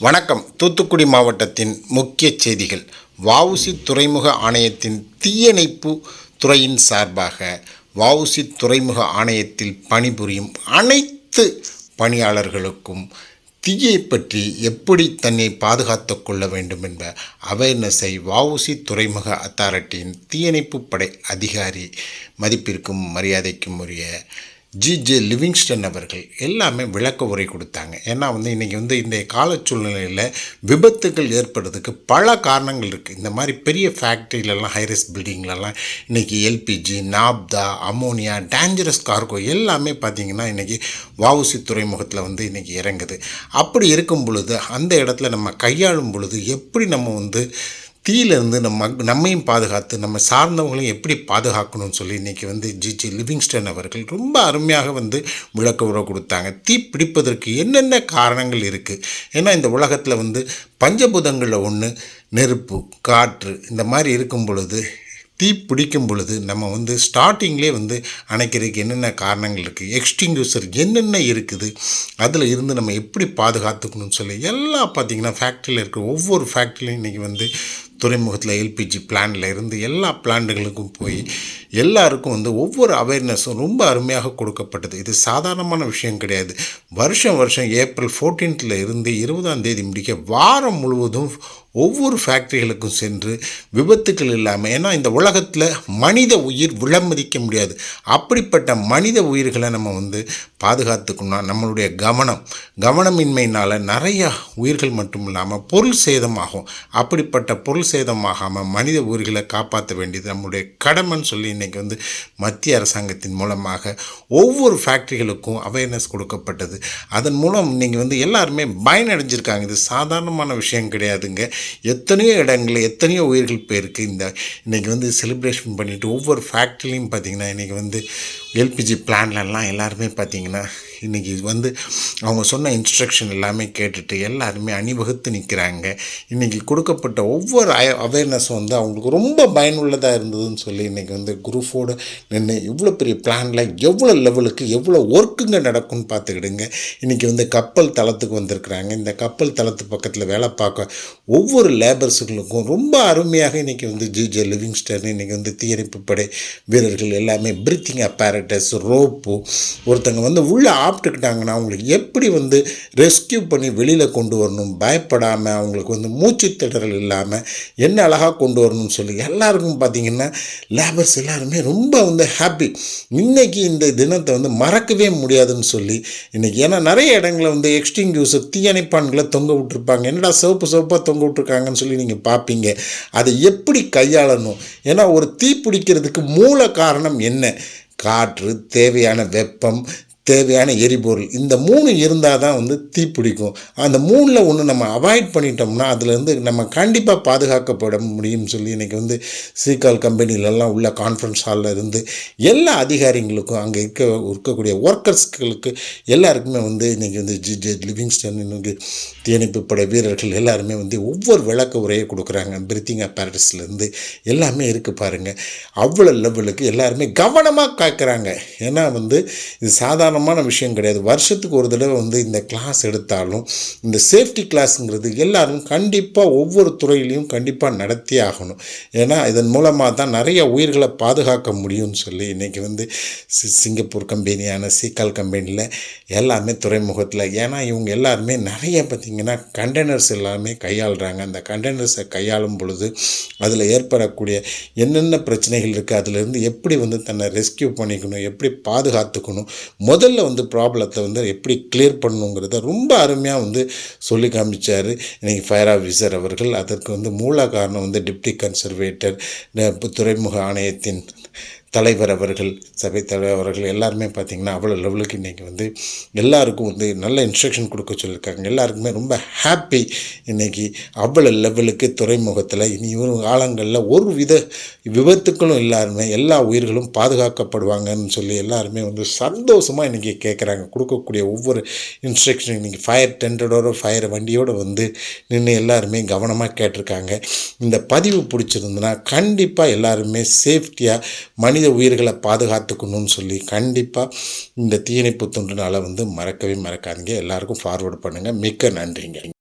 வணக்கம். தூத்துக்குடி மாவட்டத்தின் முக்கிய செய்திகள். வவுசி துறைமுக ஆணையத்தின் தீயணைப்பு துறையின் சார்பாக வவுசி துறைமுக ஆணையத்தில் பணிபுரியும் அனைத்து பணியாளர்களுக்கும் தீயை பற்றி எப்படி தன்னை பாதுகாத்து கொள்ள வேண்டும் என்ற அவேர்னஸை வவுசி துறைமுக அத்தாரிட்டியின் தீயணைப்பு படை அதிகாரி மதிப்பிற்கும் மரியாதைக்கும் உரிய ஜிஜே லிவிங்ஸ்டன் அவர்கள் எல்லாமே விளக்க உரை கொடுத்தாங்க. ஏன்னா வந்து இன்றைக்கி வந்து இந்த கால சூழ்நிலையில் விபத்துகள் ஏற்படுறதுக்கு பல காரணங்கள் இருக்குது இந்த மாதிரி பெரிய ஃபேக்ட்ரியிலலாம் ஹைரஸ் பில்டிங்லலாம் இன்றைக்கி LPG naphtha ammonia dangerous cargo எல்லாமே பார்த்திங்கன்னா இன்றைக்கி வவுசி துறைமுகத்தில் வந்து இன்றைக்கி இறங்குது. அப்படி இருக்கும் பொழுது அந்த இடத்துல நம்ம கையாளும் பொழுது எப்படி நம்ம வந்து தீயிலிருந்து நம்ம நம்மையும் பாதுகாத்து நம்ம சார்ந்தவங்களையும் எப்படி பாதுகாக்கணும்னு சொல்லி இன்றைக்கி வந்து ஜிஜி லிவிங்ஸ்டன் அவர்கள் ரொம்ப அருமையாக வந்து விளக்க உறவு கொடுத்தாங்க. தீ பிடிப்பதற்கு என்னென்ன காரணங்கள் இருக்குது ஏன்னா இந்த உலகத்தில் வந்து பஞ்சபூதங்களில் ஒன்று நெருப்பு காற்று இந்த மாதிரி இருக்கும் பொழுது தீ பிடிக்கும் பொழுது நம்ம வந்து ஸ்டார்டிங்லேயே வந்து அணைக்கிறதுக்கு என்னென்ன காரணங்கள் இருக்குது எக்ஸ்டிங்யூசர் என்னென்ன இருக்குது? அதில் இருந்து நம்ம எப்படி பாதுகாத்துக்கணும்னு சொல்லி எல்லாம் பார்த்திங்கன்னா ஃபேக்ட்ரியில் இருக்கிற ஒவ்வொரு ஃபேக்ட்ரிலையும் இன்றைக்கி வந்து துறைமுகத்தில் எல்பிஜி பிளான்ல இருந்து எல்லா பிளான்ட்டுகளுக்கும் போய் எல்லாருக்கும் வந்து ஒவ்வொரு அவேர்னஸும் ரொம்ப அருமையாக கொடுக்கப்பட்டது. இது சாதாரணமான விஷயம் கிடையாது. வருஷம் வருஷம் ஏப்ரல் ஃபோர்டீன்த்தில் இருந்து இருபதாம் தேதி முடிக்க வாரம் முழுவதும் ஒவ்வொரு ஃபேக்ட்ரிகளுக்கும் சென்று விபத்துக்கள் இல்லாமல் ஏன்னா இந்த உலகத்தில் மனித உயிர் விளமதிக்க முடியாது. அப்படிப்பட்ட மனித உயிர்களை நம்ம வந்து பாதுகாத்துக்கணும்னா நம்மளுடைய கவனம் கவனமின்மையினால் நிறையா உயிர்கள் மட்டும் இல்லாமல் பொருள் சேதமாகும். அப்படிப்பட்ட பொருள் சேதமாகாமல் மனித உயிர்களை காப்பாற்ற வேண்டியது நம்முடைய கடமைன்னு சொல்லி இன்றைக்கி வந்து மத்திய அரசாங்கத்தின் மூலமாக ஒவ்வொரு ஃபேக்ட்ரிகளுக்கும் அவேர்னஸ் கொடுக்கப்பட்டது. அதன் மூலம் நீங்கள் வந்து எல்லாருமே பயனடைஞ்சிருக்காங்க. இது சாதாரணமான விஷயம் கிடையாதுங்க. எத்தனையோ இடங்களில் எத்தனையோ உயிர்கள் போயிருக்கு. இந்த இன்றைக்கி வந்து செலிப்ரேஷன் பண்ணிவிட்டு ஒவ்வொரு ஃபேக்ட்ரிலையும் பார்த்திங்கன்னா இன்றைக்கி வந்து எல்பிஜி பிளான்லலாம் எல்லாருமே பார்த்திங்கன்னா இன்றைக்கி வந்து அவங்க சொன்ன இன்ஸ்ட்ரக்ஷன் எல்லாமே கேட்டுட்டு எல்லாருமே அணிவகுத்து நிற்கிறாங்க இன்றைக்கி கொடுக்கப்பட்ட ஒவ்வொரு அவேர்னஸும் வந்து அவங்களுக்கு ரொம்ப பயனுள்ளதாக இருந்ததுன்னு சொல்லி இன்றைக்கி வந்து குரூப்போடு நின்று இவ்வளோ பெரிய பிளானில் எவ்வளோ லெவலுக்கு எவ்வளோ ஒர்க்குங்க நடக்கும்னு பார்த்துக்கிடுங்க. இன்றைக்கி வந்து கப்பல் தளத்துக்கு வந்திருக்கிறாங்க. இந்த கப்பல் தளத்து பக்கத்தில் வேலை பார்க்க ஒவ்வொரு லேபர்ஸுகளுக்கும் ரொம்ப அருமையாக இன்றைக்கி வந்து ஜிஜே லிவிங்ஸ்டன் இன்றைக்கி வந்து தீயணைப்பு படை வீரர்கள் எல்லாமே பிரீத்திங் அப்பாரட்டஸ் ரோப்பு ஒருத்தங்க வந்து உள்ளே சாப்பிட்டுக்கிட்டாங்கன்னா அவங்களுக்கு எப்படி வந்து ரெஸ்கியூ பண்ணி வெளியில் கொண்டு வரணும்? பயப்படாமல் அவங்களுக்கு வந்து மூச்சு திடறல் இல்லாமல் என்ன அழகாக கொண்டு வரணும்னு சொல்லி எல்லாருக்கும் பார்த்திங்கன்னா லேபர்ஸ் எல்லாருமே ரொம்ப வந்து ஹாப்பி இன்றைக்கி இந்த தினத்தை வந்து மறக்கவே முடியாதுன்னு சொல்லி இன்றைக்கி ஏன்னா நிறைய இடங்களில் வந்து எக்ஸ்டிங்யூஸர் தீயணைப்பான்களை தொங்க விட்டுருப்பாங்க. என்னடா சிவப்பு சிவப்பாக தொங்க விட்ருக்காங்கன்னு சொல்லி நீங்கள் பார்ப்பீங்க. அதை எப்படி கையாளணும்? ஏன்னா ஒரு தீ பிடிக்கிறதுக்கு மூல காரணம் என்ன? காற்று தேவையான வெப்பம் தேவையான எரிபொருள். இந்த மூணு இருந்தால் தான் வந்து தீ பிடிக்கும். அந்த மூணில் ஒன்று நம்ம அவாய்ட் பண்ணிட்டோம்னா அதுலேருந்து நம்ம கண்டிப்பாக பாதுகாக்கப்பட முடியும்னு சொல்லி இன்றைக்கி வந்து சீக்கால் கம்பெனிலெல்லாம் உள்ள கான்ஃபரன்ஸ் ஹாலில் இருந்து எல்லா அதிகாரிகளுக்கும் அங்கே இருக்க இருக்கக்கூடிய ஒர்க்கர்ஸ்களுக்கு எல்லாருக்குமே வந்து இன்றைக்கி வந்து ஜி ஜே லிவிங்ஸ்டன் இன்னைக்கு தீயணைப்பு படை வீரர்கள் எல்லாருமே வந்து ஒவ்வொரு விளக்க உரையை கொடுக்குறாங்க. பிரித்திங் அப்பேரட்ஸ்லேருந்து எல்லாமே இருக்குது பாருங்கள் அவ்வளோ லெவலுக்கு எல்லாருமே கவனமாக காக்கிறாங்க. ஏன்னா வந்து இது சாதாரண சாதாரணமான விஷயம் கிடையாது. வருஷத்துக்கு ஒரு தடவை வந்து இந்த கிளாஸ் எடுத்தாலும் இந்த சேஃப்டி கிளாஸுங்கிறது எல்லோரும் கண்டிப்பாக ஒவ்வொரு துறையிலையும் கண்டிப்பாக நடத்தி ஆகணும். ஏன்னா இதன் மூலமாக தான் நிறைய உயிர்களை பாதுகாக்க முடியும்னு சொல்லி இன்றைக்கி வந்து சிங்கப்பூர் கம்பெனியான சீக்கால் கம்பெனியில் எல்லாமே துறைமுகத்தில் ஏன்னா இவங்க எல்லாருமே நிறைய பார்த்திங்கன்னா கண்டெய்னர்ஸ் எல்லாமே கையாளுறாங்க. அந்த கண்டெய்னர்ஸை கையாளும் பொழுது அதில் ஏற்படக்கூடிய என்னென்ன பிரச்சனைகள் இருக்குது அதிலிருந்து எப்படி வந்து தன்னை ரெஸ்கியூ பண்ணிக்கணும் எப்படி பாதுகாத்துக்கணும் முதல் முதல்ல வந்து ப்ராப்ளத்தை வந்து எப்படி கிளியர் பண்ணணுங்கிறத ரொம்ப அருமையாக வந்து சொல்லி காமிச்சார். இன்றைக்கி ஃபயர் ஆஃபீஸர் அவர்கள் அதற்கு வந்து மூல காரணம் வந்து டிப்டி கன்சர்வேட்டர் துறைமுக ஆணையத்தின் தலைவர் அவர்கள் சபை தலைவர் அவர்கள் எல்லாருமே பார்த்திங்கன்னா அவ்வளோ லெவலுக்கு இன்றைக்கி வந்து எல்லாருக்கும் வந்து நல்ல இன்ஸ்ட்ரக்ஷன் கொடுக்க சொல்லியிருக்காங்க. எல்லாருக்குமே ரொம்ப ஹாப்பி இன்றைக்கி அவ்வளோ லெவலுக்கு துறைமுகத்தில் இனி வரும் காலங்களில் ஒரு வித விபத்துக்களும் இல்லாமல் எல்லா உயிர்களும் பாதுகாக்கப்படுவாங்கன்னு சொல்லி எல்லாருமே வந்து சந்தோஷமாக இன்றைக்கி கேட்குறாங்க கொடுக்கக்கூடிய ஒவ்வொரு இன்ஸ்ட்ரக்ஷன் இன்றைக்கி ஃபயர் டென்டரோட ஃபயர் வண்டியோடு வந்து நின்று எல்லாருமே கவனமாக கேட்டிருக்காங்க. இந்த பதிவு பிடிச்சிருந்துன்னா கண்டிப்பாக எல்லாருமே சேஃப்டியாக மனித மனித உயிர்களை பாதுகாத்துக்கணும்னு சொல்லி கண்டிப்பாக இந்த தீயணைப்பு தொண்டுனால் வந்து மறக்கவே மறக்காதீங்க. எல்லாருக்கும் ஃபார்வேர்டு பண்ணுங்கள் மிக்க நன்றிங்க.